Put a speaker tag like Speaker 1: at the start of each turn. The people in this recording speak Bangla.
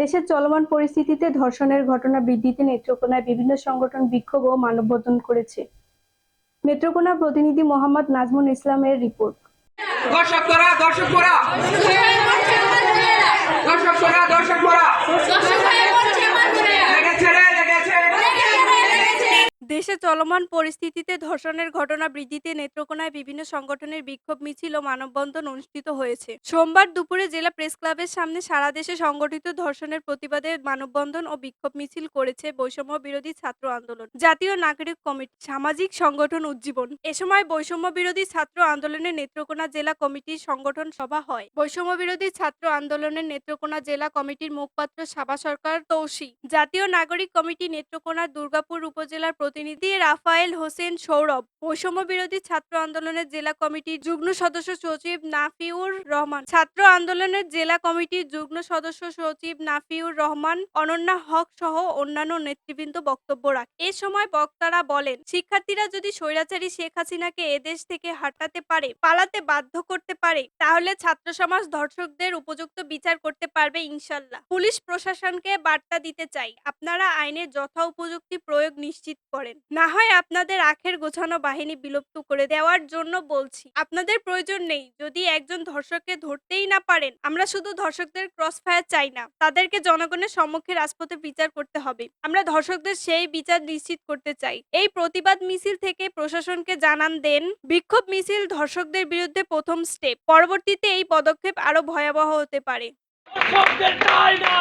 Speaker 1: দেশের চলমান পরিস্থিতিতে ধর্ষণের ঘটনা বৃদ্ধিতে নেত্রকোনায় বিভিন্ন সংগঠন বিক্ষোভ ও মানববন্ধন করেছে। নেত্রকোনা প্রতিনিধি মোহাম্মদ নাজমুল ইসলামের রিপোর্ট।
Speaker 2: দর্শক করা দর্শক করা দর্শক করা দর্শক করা লেগেছে রে লেগেছে
Speaker 3: দেশে চলমান পরিস্থিতিতে ধর্ষণের ঘটনা বৃদ্ধিতে নেত্রকোনায় বিভিন্ন সংগঠনের বিক্ষোভ মিছিল ও মানববন্ধন অনুষ্ঠিত হয়েছে। সোমবার দুপুরে জেলা প্রেস ক্লাবের সামনে সারা দেশে সংগঠিত ধর্ষণের প্রতিবাদে মানববন্ধন ও বিক্ষোভ মিছিল করেছে বৈষম্য বিরোধী ছাত্র আন্দোলন, জাতীয় নাগরিক কমিটি, সামাজিক সংগঠন উজ্জীবন। এ সময় বৈষম্য বিরোধী ছাত্র আন্দোলনের নেত্রকোনা জেলা কমিটির সংগঠন সভা হয়। বৈষম্য বিরোধী ছাত্র আন্দোলনের নেত্রকোনা জেলা কমিটির মুখপাত্র সাবা সরকার তৌসি জাতীয় নাগরিক কমিটি নেত্রকোনা দুর্গাপুর উপজেলার প্রতিনিধি রাফায়েল হোসেন সৌরভ, বৈষম্য বিরোধী ছাত্র আন্দোলনের জেলা কমিটির যুগ্ম সদস্য সচিব নাফিউর রহমান, ছাত্র আন্দোলনের জেলা কমিটির যুগ্ম সদস্য সচিব নাফিউর রহমান, অনন্যা হক সহ অন্যান্য নেতৃবৃন্দ বক্তব্য রাখে। এ সময় বক্তারা বলেন, শিক্ষার্থীরা যদি স্বৈরাচারী শেখ হাসিনাকে এদেশ থেকে হাঁটাতে পারে, পালাতে বাধ্য করতে পারে, তাহলে ছাত্র সমাজ ধর্ষকদের উপযুক্ত বিচার করতে পারবে ইনশাল্লাহ। পুলিশ প্রশাসনকে বার্তা দিতে চাই। আপনারা আইনের যথা উপযুক্তি প্রয়োগ নিশ্চিত করেন। না হয় আপনাদের আখের গোছানো বাহিনী বিলুপ্ত করে দেওয়ার জন্য বলছি। আপনাদের প্রয়োজন নেই। যদি একজন ধর্ষককে ধরতেই না পারেন, আমরা শুধু ধর্ষকদের ক্রস ফায়ার চাই না। তাদেরকে জনগণের সম্মুখে রাজপথে বিচার করতে হবে। আমরা ধর্ষকদের সেই বিচার নিশ্চিত করতে চাই। এই প্রতিবাদ মিছিল থেকে প্রশাসনকে জানান দেন, বিক্ষোভ মিছিল ধর্ষকদের বিরুদ্ধে প্রথম স্টেপ পরবর্তীতে এই পদক্ষেপ আরও ভয়াবহ হতে পারে।
Speaker 2: ধর্ষকদের চাই। না